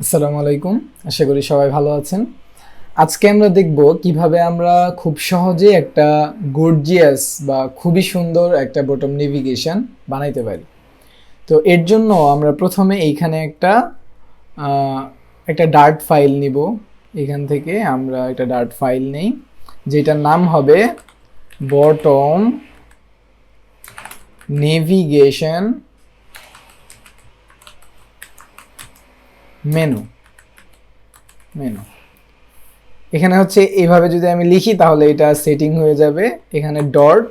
আসসালামু আলাইকুম। আশা করি সবাই ভালো আছেন। আজকে আমরা দেখব কীভাবে আমরা খুব সহজে একটা গর্জিয়াস বা খুবই সুন্দর একটা বটম নেভিগেশন বানাইতে পারি। তো এর জন্য আমরা প্রথমে এইখানে একটা একটা ডার্ট ফাইল নিব। এখান থেকে আমরা একটা ডার্ট ফাইল নেই, যেটার নাম হবে বটম নেভিগেশন মেনু। মেনু। এখানে হচ্ছে এইভাবে যদি আমি লিখি তাহলে এটা সেটিং হয়ে যাবে। এখানে ডট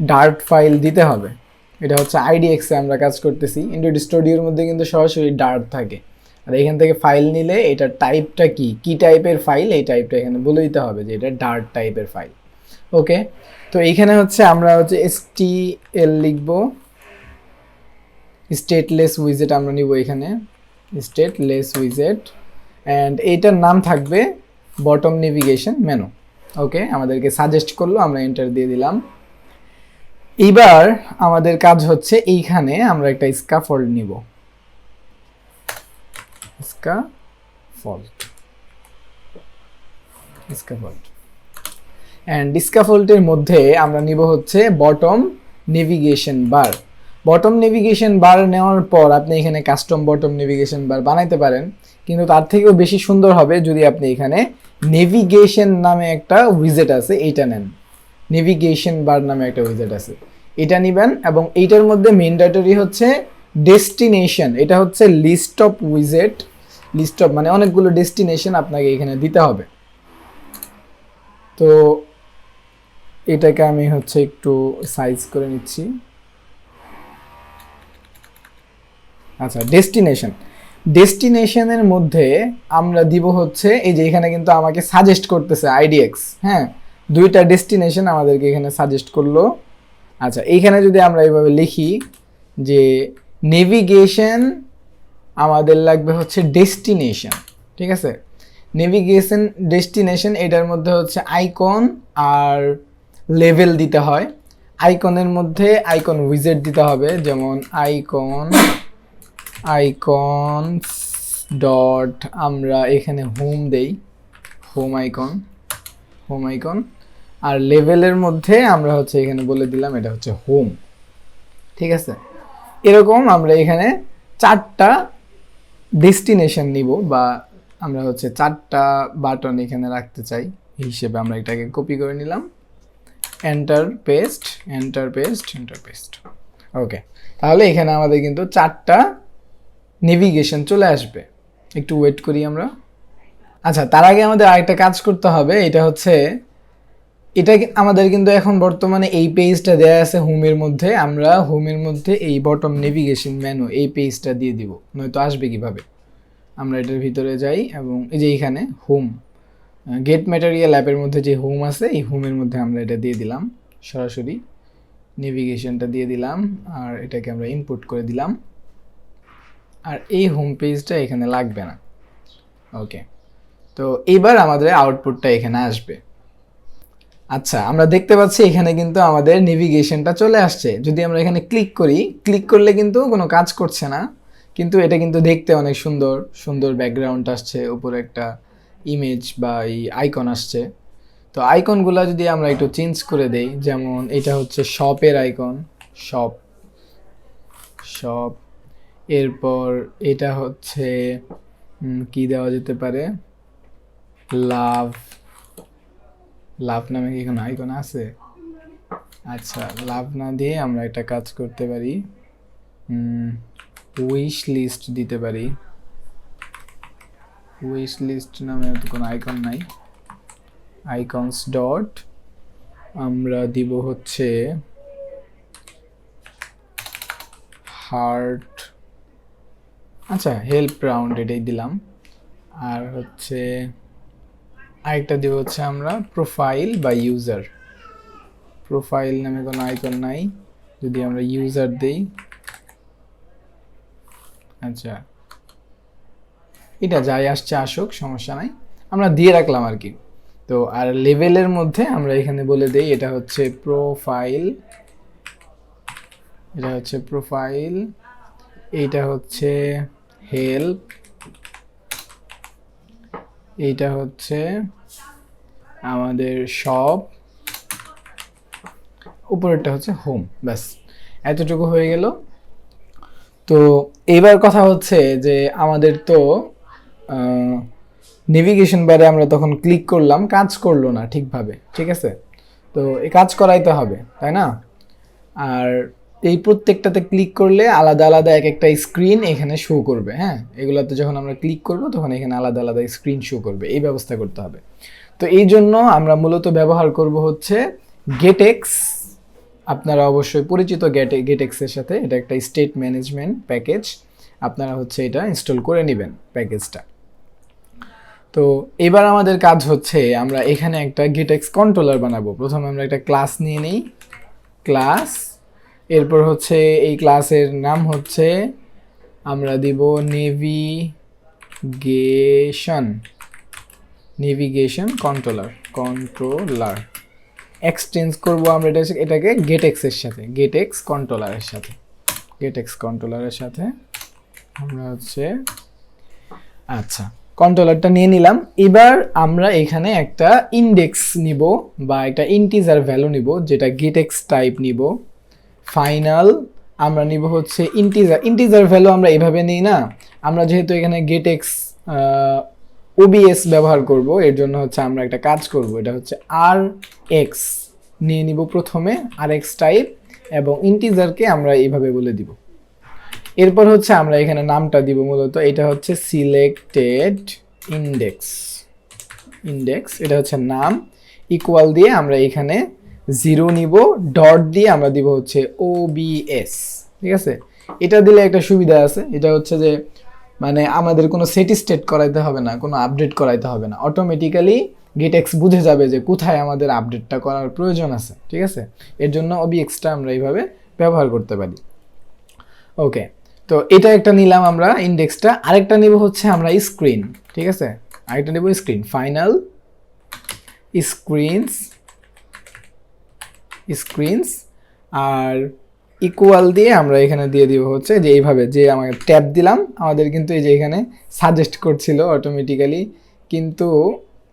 ডার্ট ফাইল দিতে হবে। এটা হচ্ছে আইডিএক্সে আমরা কাজ করতেছি। ইন্ডোড স্টুডিওর মধ্যে কিন্তু সরাসরি ডার্ট থাকে। আর এখান থেকে ফাইল নিলে এটার টাইপটা কি? কি টাইপের ফাইল এই টাইপটা এখানে বলে দিতে হবে যে এটা ডার্ট টাইপের ফাইল ওকে তো এইখানে হচ্ছে আমরা হচ্ছে এসটিএল লিখব। স্টেটলেস উইজেট আমরা নিব এখানে। স্টেটলেস উইজেট অ্যান্ড এইটার নাম থাকবে বটম নেভিগেশন মেনু ওকে আমাদেরকে সাজেস্ট করল, আমরা এন্টার দিয়ে দিলাম। এইবার আমাদের কাজ হচ্ছে এইখানে আমরা একটা স্কাফোল্ড নিব। স্কাফোল্ড স্কাফোল্ড অ্যান্ড স্কাফোল্ডের মধ্যে আমরা নিব হচ্ছে bottom navigation bar bottom navigation bar নেওয়ার পর আপনি এখানে কাস্টম বটম নেভিগেশন বার বানাইতে পারেন। কিন্তু তার থেকেও বেশি সুন্দর হবে যদি আপনি এখানে নেভিগেশন নামে একটা উইজেট আছে, এইটা নেন। নেভিগেশন বার নামে একটা উইজেট আছে। এটা নেবেন এবং এইটার মধ্যে মেন্ডেটরি হচ্ছে ডেস্টিনেশন এটা হচ্ছে লিস্ট অফ উইজেট লিস্ট অফ মানে অনেকগুলো ডেস্টিনেশন আপনাকে এখানে দিতে হবে। তো এটাকে আমি হচ্ছে একটু সাইজ করে নিচ্ছি। আচ্ছা ডেস্টিনেশন ডেস্টিনেশনের মধ্যে আমরা দিব হচ্ছে, এই যে এখানে কিন্তু আমাকে সাজেস্ট করতেছে আইডিএক্স হ্যাঁ? দুইটা ডেস্টিনেশন আমাদেরকে এখানে সাজেস্ট করল। আচ্ছা এইখানে যদি আমরা এইভাবে লিখি যে নেভিগেশন আমাদের লাগবে হচ্ছে ডেস্টিনেশন ঠিক আছে? নেভিগেশন ডেস্টিনেশন এটার মধ্যে হচ্ছে আইকন আর লেভেল দিতে হয়। আইকনের মধ্যে আইকন উইজেট দিতে হবে, যেমন আইকন আইকনস ডট আমরা এখানে হোম দেই হোম আইকন হোম আইকন আর লেভেলের মধ্যে আমরা হচ্ছে এখানে বলে দিলাম এটা হচ্ছে হোম ঠিক আছে? এরকম আমরা এখানে চারটা ডেস্টিনেশন নিব বা আমরা হচ্ছে চারটা বাটন এখানে রাখতে চাই, হিসেবে আমরা এটাকে কপি করে নিলাম। Enter paste enter paste enter paste okay তাহলে এখানে আমাদের কিন্তু চারটা নেভিগেশন চলে আসবে। একটু ওয়েট করি আমরা। আচ্ছা তার আগে আমাদের আরেকটা কাজ করতে হবে, এটা হচ্ছে, এটা আমাদের কিন্তু এখন বর্তমানে এই পেজটা দেয়া আছে হোমের মধ্যে, আমরা হোমের মধ্যে এই বটম নেভিগেশন মেনু এই পেজটা দিয়ে দিব, নয়তো আসবে কীভাবে? আমরা এটার ভিতরে যাই, এবং এই যে এইখানে হোম গেট ম্যাটেরিয়াল অ্যাপের মধ্যে যে হোম আছে, এই হোমের মধ্যে আমরা এটা দিয়ে দিলাম, সরাসরি নেভিগেশনটা দিয়ে দিলাম, আর এটাকে আমরা ইনপুট করে দিলাম। আর এই হোম পেজটা এখানে লাগবে না। ওকে তো এবার আমাদের আউটপুটটা এখানে আসবে। আচ্ছা আমরা দেখতে পাচ্ছি এখানে কিন্তু আমাদের নেভিগেশনটা চলে আসছে। যদি আমরা এখানে ক্লিক করি ক্লিক করলে কিন্তু কোনো কাজ করছে না। কিন্তু এটা কিন্তু দেখতে অনেক সুন্দর। সুন্দর ব্যাকগ্রাউন্ড আসছে, উপরে একটা ইমেজ বা এই আইকন আসছে। তো আইকনগুলো যদি আমরা একটু চেঞ্জ করে দেই, যেমন এটা হচ্ছে শপের আইকন শপ শপ এরপর এটা হচ্ছে কি দেওয়া যেতে পারে? লাভ লাভ নামে কি কোনো আইকন আছে? আচ্ছা লাভ না দিয়ে আমরা একটা কাজ করতে পারি। উইশ লিস্ট দিতে পারি। উইশ লিস্ট নামে তো কোনো আইকন নাই। আইকনস ডট আমরা দিব হচ্ছে হার্ট আচ্ছা হেল্প রাউন্ড এটাই দিলাম। আর হচ্ছে আরেকটা দিব হচ্ছে আমরা প্রোফাইল বা ইউজার প্রোফাইল নামে কোনো আইকন নাই, যদি আমরা ইউজার দেই। আচ্ছা এটা যাই আসছে আসুক, সমস্যা নাই। আমরা দিয়ে রাখলাম আর কি। তো আর লেভেলের মধ্যে আমরা এখানে বলে দেই, এটা হচ্ছে প্রোফাইল এটা হচ্ছে প্রোফাইল এইটা হচ্ছে হেল্প এইটা হচ্ছে আমাদের সব উপরেরটা হচ্ছে হোম ব্যাস, এতটুকু হয়ে গেল। তো এবার কথা হচ্ছে যে আমাদের তো নেভিগেশন বারে আমরা তখন ক্লিক করলাম, কাজ করল না ঠিকভাবে, ঠিক আছে? তো এই কাজ করাইতে হবে, তাই না? আর এই প্রত্যেকটাতে ক্লিক করলে আলাদা আলাদা এক একটা স্ক্রিন এখানে শো করবে হ্যাঁ? এগুলোতে যখন আমরা ক্লিক করব, তখন এখানে আলাদা আলাদা স্ক্রিন শো করবে। এই ব্যবস্থা করতে হবে। তো এই জন্য আমরা মূলত ব্যবহার করব হচ্ছে গেটেক্স আপনারা অবশ্যই পরিচিত গেটে গেটেক্সের সাথে এটা একটা স্টেট ম্যানেজমেন্ট প্যাকেজ আপনারা হচ্ছে এটা ইনস্টল করে নেবেন প্যাকেজটা তো এবার আমাদের কাজ হচ্ছে আমরা এখানে একটা গেটেক্স কন্ট্রোলার বানাবো। প্রথমে আমরা একটা ক্লাস নিয়ে নিই। ক্লাস এরপর হচ্ছে এই ক্লাসের নাম হচ্ছে, আমরা দিব navigation navigation controller controller exchange করব আমরা এটা, এটাকে গেটেক্সের সাথে গেটেক্স কন্ট্রোলারের সাথে। গেটেক্স কন্ট্রোলারের সাথে আমরা হচ্ছে আচ্ছা কন্ট্রোলারটা নিয়ে নিলাম। এবার আমরা এখানে একটা ইন্ডেক্স নিব বা একটা ইন্টিজার ভ্যালু নিব, যেটা গেটেক্স টাইপ নিব। ফাইনাল আমরা নিব হচ্ছে ইন্টিজার ইন্টিজার ভ্যালু আমরা এভাবে নিই না। আমরা যেহেতু এখানে গেট এক্স ওবিএস ব্যবহার করব, এর জন্য হচ্ছে আমরা একটা কাজ করব। এটা হচ্ছে আর এক্স নিয়ে নিব প্রথমে আর এক্স টাইপ এবং ইন্টিজারকে আমরা এইভাবে বলে দিব। এরপর হচ্ছে আমরা এখানে নামটা দিব মূলত, এটা হচ্ছে সিলেক্টেড ইন্ডেক্স ইন্ডেক্স এটা হচ্ছে নাম। ইকুয়াল দিয়ে আমরা এখানে জিরো নিব, ডট দিয়ে আমরা দিব হচ্ছে ওবিএস ঠিক আছে? এটা দিলে একটা সুবিধা আছে, এটা হচ্ছে যে মানে আমাদের কোনো সেটি স্টেট করাইতে হবে না, কোনো আপডেট করাইতে হবে না। অটোমেটিক্যালি গেটেক্স বুঝে যাবে যে কোথায় আমাদের আপডেটটা করার প্রয়োজন আছে, ঠিক আছে? এর জন্য ওবিএক্সটা আমরা এইভাবে ব্যবহার করতে পারি। ওকে তো এটা একটা নিলাম আমরা ইন্ডেক্সটা আরেকটা নিব হচ্ছে আমরা স্ক্রিন ঠিক আছে? আরেকটা নেব স্ক্রিন ফাইনাল স্ক্রিনস স্ক্রিনস আর ইকুয়াল দিয়ে আমরা এখানে দিয়ে দিব হচ্ছে যে এইভাবে যে আমাকে ট্যাপ দিলাম, আমাদের কিন্তু এই যে এখানে সাজেস্ট করছিল অটোমেটিক্যালি কিন্তু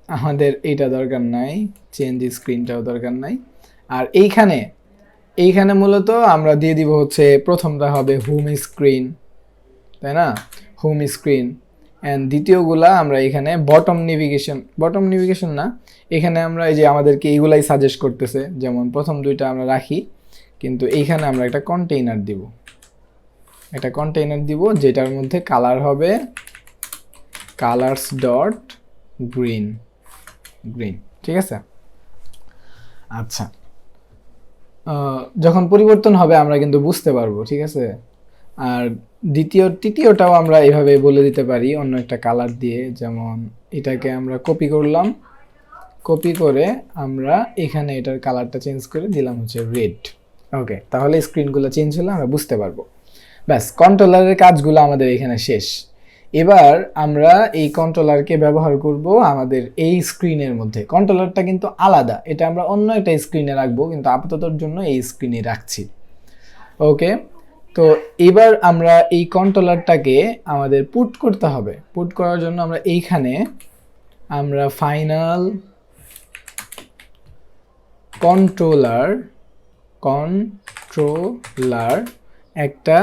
আমাদের এইটা দরকার নাই চেঞ্জ স্ক্রিনটাও দরকার নাই। আর এইখানে এইখানে মূলত আমরা দিয়ে দিব হচ্ছে প্রথমটা হবে হোম স্ক্রিন তাই না? হোম স্ক্রিন অ্যান্ড দ্বিতীয়গুলা আমরা এখানে বটম নেভিগেশন বটম নেভিগেশন না, এখানে আমরা এই যে আমাদেরকে এইগুলাই সাজেস্ট করতেছে, যেমন প্রথম দুইটা আমরা রাখি, কিন্তু এইখানে আমরা একটা কন্টেইনার দিব। একটা কন্টেইনার দিব যেটার মধ্যে কালার হবে কালার্স ডট গ্রিন গ্রিন ঠিক আছে? আচ্ছা। যখন পরিবর্তন হবে আমরা কিন্তু বুঝতে পারব, ঠিক আছে? আর দ্বিতীয়, তৃতীয়টাও আমরা এভাবে বলে দিতে পারি অন্য একটা কালার দিয়ে, যেমন এটাকে আমরা কপি করলাম। কপি করে আমরা এখানে এটার কালারটা চেঞ্জ করে দিলাম হচ্ছে রেড ওকে তাহলে স্ক্রিনগুলো চেঞ্জ হলে আমরা বুঝতে পারব। ব্যাস কন্ট্রোলারের কাজগুলো আমাদের এখানে শেষ। এবার আমরা এই কন্ট্রোলারকে ব্যবহার করব আমাদের এই স্ক্রিনের মধ্যে। কন্ট্রোলারটা কিন্তু আলাদা, এটা আমরা অন্য একটা স্ক্রিনে রাখব, কিন্তু আপাততর জন্য এই স্ক্রিনে রাখছি। ওকে তো এবার আমরা এই কন্ট্রোলারটাকে আমাদের পুট করতে হবে। পুট করার জন্য আমরা এইখানে আমরা ফাইনাল কন্ট্রোলার কন্ট্রোলার একটা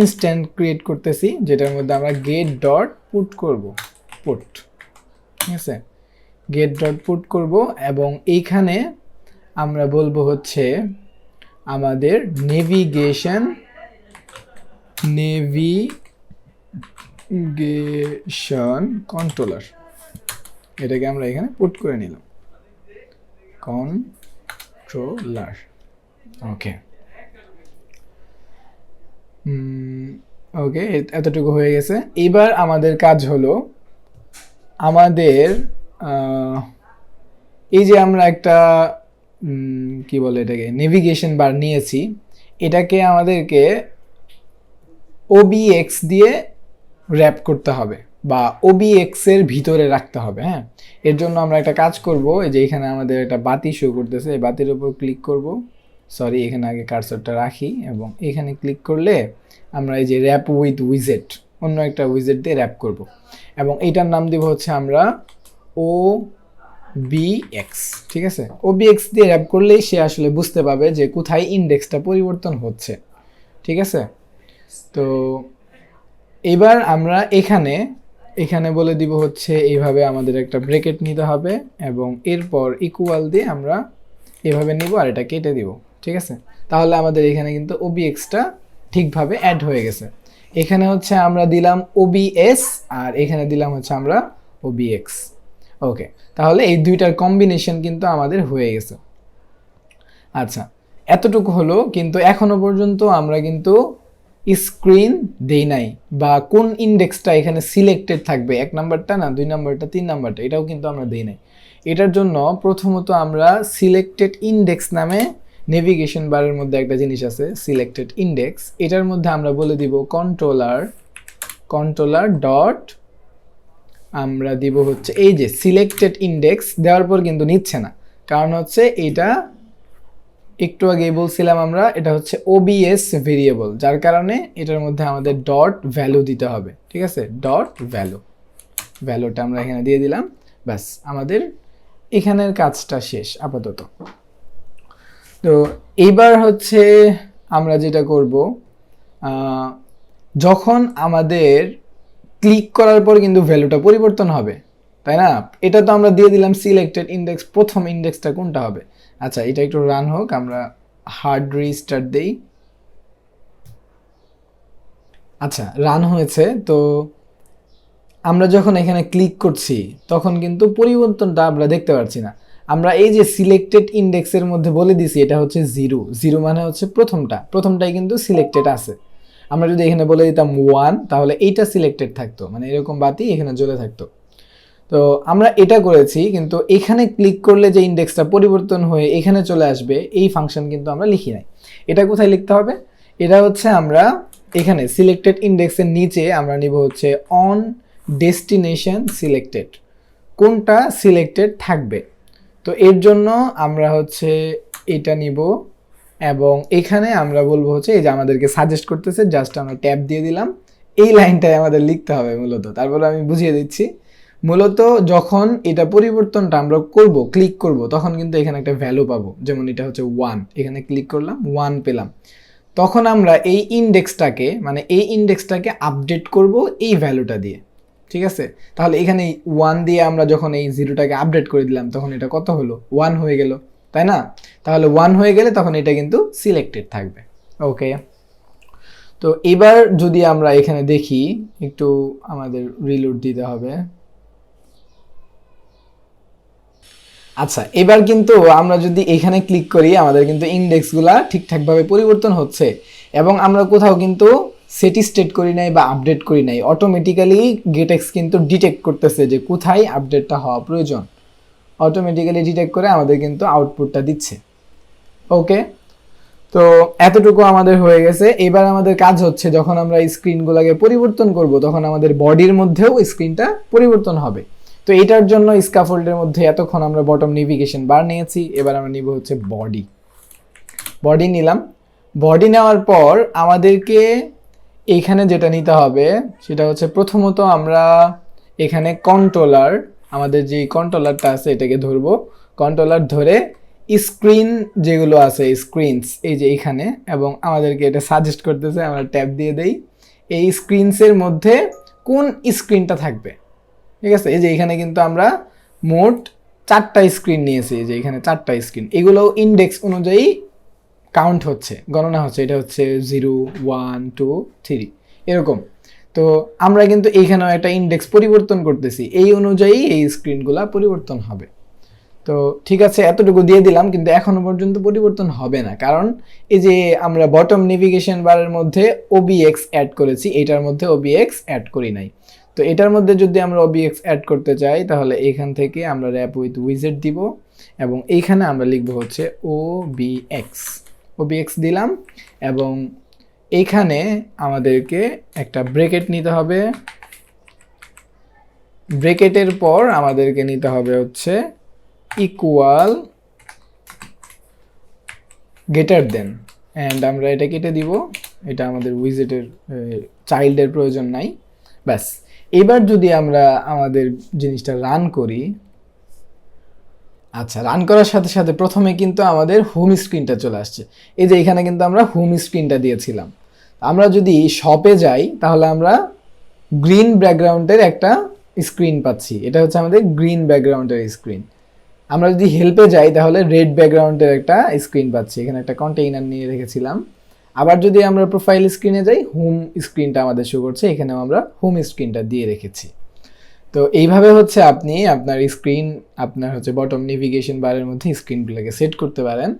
ইনস্ট্যান্ট ক্রিয়েট করতেছি, যেটার মধ্যে আমরা গেট ডট পুট করব। পুট ঠিক আছে? গেট ডট পুট করব এবং এইখানে আমরা বলব হচ্ছে আমাদের নেভিগেশন নেভিগেশন কন্ট্রোলার। এটাকে আমরা এখানে পুট করে নিলাম। কন্ট্রোলার। ওকে ওকে এতটুকু হয়ে গেছে। এবার আমাদের কাজ হলো আমাদের এই যে আমরা একটা কি বলে এটাকে নেভিগেশন বার নিয়েছি, এটাকে আমাদেরকে ওবিএক্স দিয়ে র্যাপ করতে হবে বা ওবিএক্স এর ভিতরে রাখতে হবে হ্যাঁ? এর জন্য আমরা একটা কাজ করব, এই যে এখানে আমাদের একটা বাতি শো করতেছে, এই বাতির উপর ক্লিক করব। সরি এখানে আগে কার্সরটা রাখি এবং এখানে ক্লিক করলে আমরা এই যে র্যাপ উইথ উইজেট অন্য একটা উইজেট দিয়ে র্যাপ করব। এবং এইটার নাম দিব হচ্ছে আমরা ও বি এক্স ঠিক আছে? ও বি এক্স দিয়ে র্যাপ করলেই সে আসলে বুঝতে পারবে যে কোথায় ইন্ডেক্সটা পরিবর্তন হচ্ছে, ঠিক আছে? তো এবার আমরা এখানে এখানে বলে দিব হচ্ছে এইভাবে আমাদের একটা ব্রেকেট নিতে হবে এবং এরপর ইকুয়াল দিয়ে আমরা এভাবে নিব আর এটা কেটে দিব, ঠিক আছে? তাহলে আমাদের এখানে কিন্তু ওবিএক্সটা ঠিকভাবে অ্যাড হয়ে গেছে। এখানে হচ্ছে আমরা দিলাম ওবিএস আর এখানে দিলাম হচ্ছে আমরা ওবিএক্স ওকে, তাহলে এই দুইটার কম্বিনেশন কিন্তু আমাদের হয়ে গেছে। আচ্ছা এতটুকু হলো, কিন্তু এখনও পর্যন্ত আমরা কিন্তু স্ক্রিন দেই নাই বা কোন ইন্ডেক্সটা এখানে সিলেক্টেড থাকবে, এক নাম্বারটা না, দুই নাম্বারটা, তিন নাম্বারটা, এটাও কিন্তু আমরা দেই নাই। এটার জন্য প্রথমত আমরা সিলেক্টেড ইন্ডেক্স নামে নেভিগেশন বারের মধ্যে একটা জিনিস আছে সিলেক্টেড ইন্ডেক্স এটার মধ্যে আমরা বলে দিব কন্ট্রোলার কন্ট্রোলার ডট আমরা দিব হচ্ছে এই যে সিলেক্টেড ইন্ডেক্স দেওয়ার পর কিন্তু নিচ্ছে না। কারণ হচ্ছে এটা একটু আগেই বলছিলাম আমরা, এটা হচ্ছে ওবিএস ভেরিয়েবল যার কারণে এটার মধ্যে আমাদের ডট ভ্যালু দিতে হবে, ঠিক আছে? ডট ভ্যালু ভ্যালুটা আমরা এখানে দিয়ে দিলাম, ব্যাস, আমাদের এখানের কাজটা শেষ, আপাতত। তো এইবার হচ্ছে আমরা যেটা করব যখন আমাদের ক্লিক করার পর কিন্তু ভ্যালুটা পরিবর্তন হবে, তাই না? এটা তো আমরা দিয়ে দিলাম সিলেক্টেড ইন্ডেক্স প্রথম ইন্ডেক্সটা কোনটা হবে? আচ্ছা এটা একটু রান হোক, আমরা হার্ড রিস্টার্ট দেই। আচ্ছা রান হয়েছে, তো আমরা যখন এখানে ক্লিক করছি, তখন কিন্তু পরিবর্তনটা আমরা দেখতে পাচ্ছি না। আমরা এই যে সিলেক্টেড ইন্ডেক্সের মধ্যে বলে দিছি, এটা হচ্ছে জিরো জিরো মানে হচ্ছে প্রথমটা। প্রথমটাই কিন্তু সিলেক্টেড আছে। আমরা যদি এখানে বলে দিতাম ওয়ান তাহলে এইটা সিলেক্টেড থাকতো। মানে এরকম বাতি এখানে জ্বলে থাকতো। তো আমরা এটা করেছি, কিন্তু এখানে ক্লিক করলে যে ইন্ডেক্সটা পরিবর্তন হয়ে এখানে চলে আসবে, এই ফাংশন কিন্তু আমরা লিখি নাই। এটা কোথায় লিখতে হবে? এটা হচ্ছে আমরা এখানে সিলেক্টেড ইন্ডেক্সের নিচে আমরা নিব হচ্ছে অন ডেস্টিনেশন সিলেক্টেড কোনটা সিলেক্টেড থাকবে? তো এর জন্য আমরা হচ্ছে এটা নিব এবং এখানে আমরা বলব হচ্ছে এই যে আমাদেরকে সাজেস্ট করতেছে জাস্ট আমরা ট্যাব দিয়ে দিলাম। এই লাইনটাই আমাদের লিখতে হবে মূলত। তারপরে আমি বুঝিয়ে দিচ্ছি। মূলত যখন এটা পরিবর্তনটা আমরা করব ক্লিক করব, তখন কিন্তু এখানে একটা ভ্যালু পাবো। যেমন এটা হচ্ছে ওয়ান এখানে ক্লিক করলাম ওয়ান পেলাম। তখন আমরা এই ইন্ডেক্সটাকে মানে এই ইন্ডেক্সটাকে আপডেট করব এই ভ্যালুটা দিয়ে। ঠিক আছে? তাহলে এখানে ওয়ান দিয়ে আমরা যখন এই জিরোটাকে আপডেট করে দিলাম, তখন এটা কত হলো? ওয়ান হয়ে গেল। তাই না? তাহলে ওয়ান হয়ে গেলে তখন এটা কিন্তু সিলেক্টেড থাকবে। ওকে তো এবার যদি আমরা এখানে দেখি, একটু আমাদের রিলোড দিতে হবে। আচ্ছা এবার কিন্তু আমরা যদি এখানে ক্লিক করি, আমাদের কিন্তু ইন্ডেক্সগুলা ঠিকঠাকভাবে পরিবর্তন হচ্ছে এবং আমরা কোথাও কিন্তু সেটি স্টেট করি নাই বা আপডেট করি নাই। অটোমেটিক্যালি গেটেক্স কিন্তু ডিটেক্ট করতেছে যে কোথায় আপডেটটা হওয়া প্রয়োজন। অটোমেটিক্যালি ডিটেক্ট করে আমাদের কিন্তু আউটপুটটা দিচ্ছে। ওকে তো এতটুকু আমাদের হয়ে গেছে। এবার আমাদের কাজ হচ্ছে যখন আমরা স্ক্রিনগুলোকে পরিবর্তন করব, তখন আমাদের বডির মধ্যেও স্ক্রিনটা পরিবর্তন হবে। তো এটার জন্য স্কাফোল্ডের মধ্যে এতক্ষণ আমরা বটম নেভিগেশন বার নিয়েছি, এবার আমরা নিব হচ্ছে বডি বডি নিলাম। বডি নেওয়ার পর আমাদেরকে এইখানে যেটা নিতে হবে, সেটা হচ্ছে প্রথমত আমরা এখানে কন্ট্রোলার আমাদের যে কন্ট্রোলারটা আছে এটাকে ধরবো। কন্ট্রোলার ধরে স্ক্রিন যেগুলো আছে স্ক্রিনস এই যে এখানে এবং আমাদেরকে এটা সাজেস্ট করতেছে, আমরা ট্যাব দিয়ে দেই। এই স্ক্রিনসের মধ্যে কোন স্ক্রিনটা থাকবে? ঠিক আছে? এই যে এখানে কিন্তু আমরা মোট চারটা স্ক্রিন নিয়েছি। এই যে এখানে চারটা স্ক্রিন এগুলো ইন্ডেক্স অনুযায়ী কাউন্ট হচ্ছে, গণনা হচ্ছে। এটা হচ্ছে জিরো ওয়ান টু থ্রি এরকম। তো আমরা কিন্তু এইখানেও একটা ইন্ডেক্স পরিবর্তন করতেছি। এই অনুযায়ী এই স্ক্রিনগুলা পরিবর্তন হবে। তো ঠিক আছে, এতটুকু দিয়ে দিলাম, কিন্তু এখনও পর্যন্ত পরিবর্তন হবে না। কারণ এই যে আমরা বটম নেভিগেশন বারের মধ্যে ওবিএক্স অ্যাড করেছি, এটার মধ্যে ওবিএক্স অ্যাড করি নাই। তো এটার মধ্যে যদি আমরা ওবিএক্স অ্যাড করতে চাই, তাহলে এখান থেকে আমরা র্যাপ উইথ উইজেট দিব এবং এইখানে আমরা লিখব হচ্ছে ও বিএক্স ওবিএক্স দিলাম এবং এইখানে আমাদেরকে একটা ব্রেকেট নিতে হবে। ব্রেকেটের পর আমাদেরকে নিতে হবে হচ্ছে ইকুয়াল গেটার দেন অ্যান্ড আমরা এটা কেটে দিব। এটা আমাদের উইজেটের চাইল্ডের প্রয়োজন নাই। ব্যাস। এবার যদি আমরা আমাদের জিনিসটা রান করি আচ্ছা রান করার সাথে সাথে প্রথমে কিন্তু আমাদের হোম স্ক্রিনটা চলে আসছে। এই যে এখানে কিন্তু আমরা হোম স্ক্রিনটা দিয়েছিলাম। আমরা যদি শপে যাই, তাহলে আমরা গ্রিন ব্যাকগ্রাউন্ডের একটা স্ক্রিন পাচ্ছি। এটা হচ্ছে আমাদের গ্রিন ব্যাকগ্রাউন্ডের স্ক্রিন আমরা যদি হেল্পে যাই, তাহলে রেড ব্যাকগ্রাউন্ডের একটা স্ক্রিন পাচ্ছি। এখানে একটা কন্টেইনার নিয়ে রেখেছিলাম। আবার যদি আমরা প্রোফাইল স্ক্রিনে যাই হোম স্ক্রিনটা আমাদের শো করছে, এখানেও আমরা হোম স্ক্রিনটা দিয়ে রেখেছি। তো এইভাবে হচ্ছে আপনি আপনার স্ক্রিন আপনার হচ্ছে বটম নেভিগেশন বারের মধ্যে স্ক্রিনগুলোকে সেট করতে পারেন।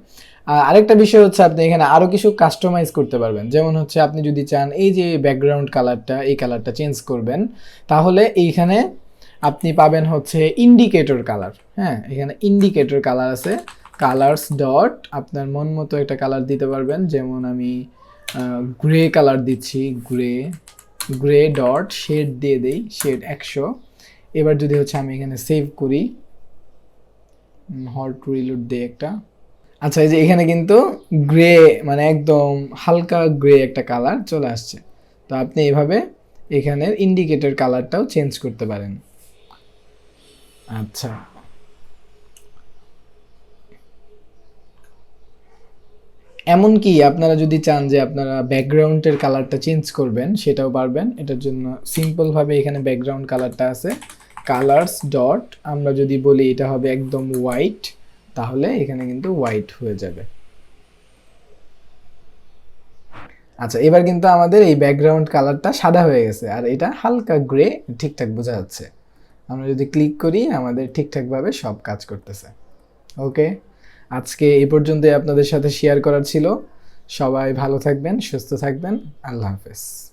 আর আরেকটা বিষয় হচ্ছে আপনি এখানে আরও কিছু কাস্টমাইজ করতে পারবেন। যেমন হচ্ছে আপনি যদি চান এই যে ব্যাকগ্রাউন্ড কালারটা এই কালারটা চেঞ্জ করবেন, তাহলে এইখানে আপনি পাবেন হচ্ছে ইন্ডিকেটর কালার হ্যাঁ এখানে ইন্ডিকেটর কালার আছে। কালার্স ডট আপনার মন মতো একটা কালার দিতে পারবেন। যেমন আমি গ্রে কালার দিচ্ছি গ্রে গ্রে ডট শেড দিয়ে দেই শেড একশো। এবার যদি হচ্ছে আমি এখানে সেভ করি হট রিলোড দিই একটা। আচ্ছা এই যে এখানে কিন্তু গ্রে মানে একদম হালকা গ্রে একটা কালার চলে আসছে। তো আপনি এভাবে এখানের ইন্ডিকেটর কালারটাও চেঞ্জ করতে পারেন। আচ্ছা। এমনকি আপনারা যদি চান যে আপনারা ব্যাকগ্রাউন্ডের কালারটা চেঞ্জ করবেন, সেটাও পারবেন। এটার জন্য সিম্পলভাবে এখানে ব্যাকগ্রাউন্ড কালারটা আছে। কালার্স ডট, আমরা যদি বলি এটা হবে একদম হোয়াইট, তাহলে এখানে কিন্তু হোয়াইট হয়ে যাবে। আচ্ছা এবার কিন্তু আমাদের এই ব্যাকগ্রাউন্ড কালারটা সাদা হয়ে গেছে, আর এটা হালকা গ্রে, ঠিকঠাক বোঝা যাচ্ছে। আমরা যদি ক্লিক করি, আমাদের ঠিকঠাকভাবে সব কাজ করতেছে। ওকে? আজকে এই পর্যন্তই আপনাদের সাথে শেয়ার করার ছিল। সবাই ভালো থাকবেন, সুস্থ থাকবেন। আল্লাহ হাফেজ।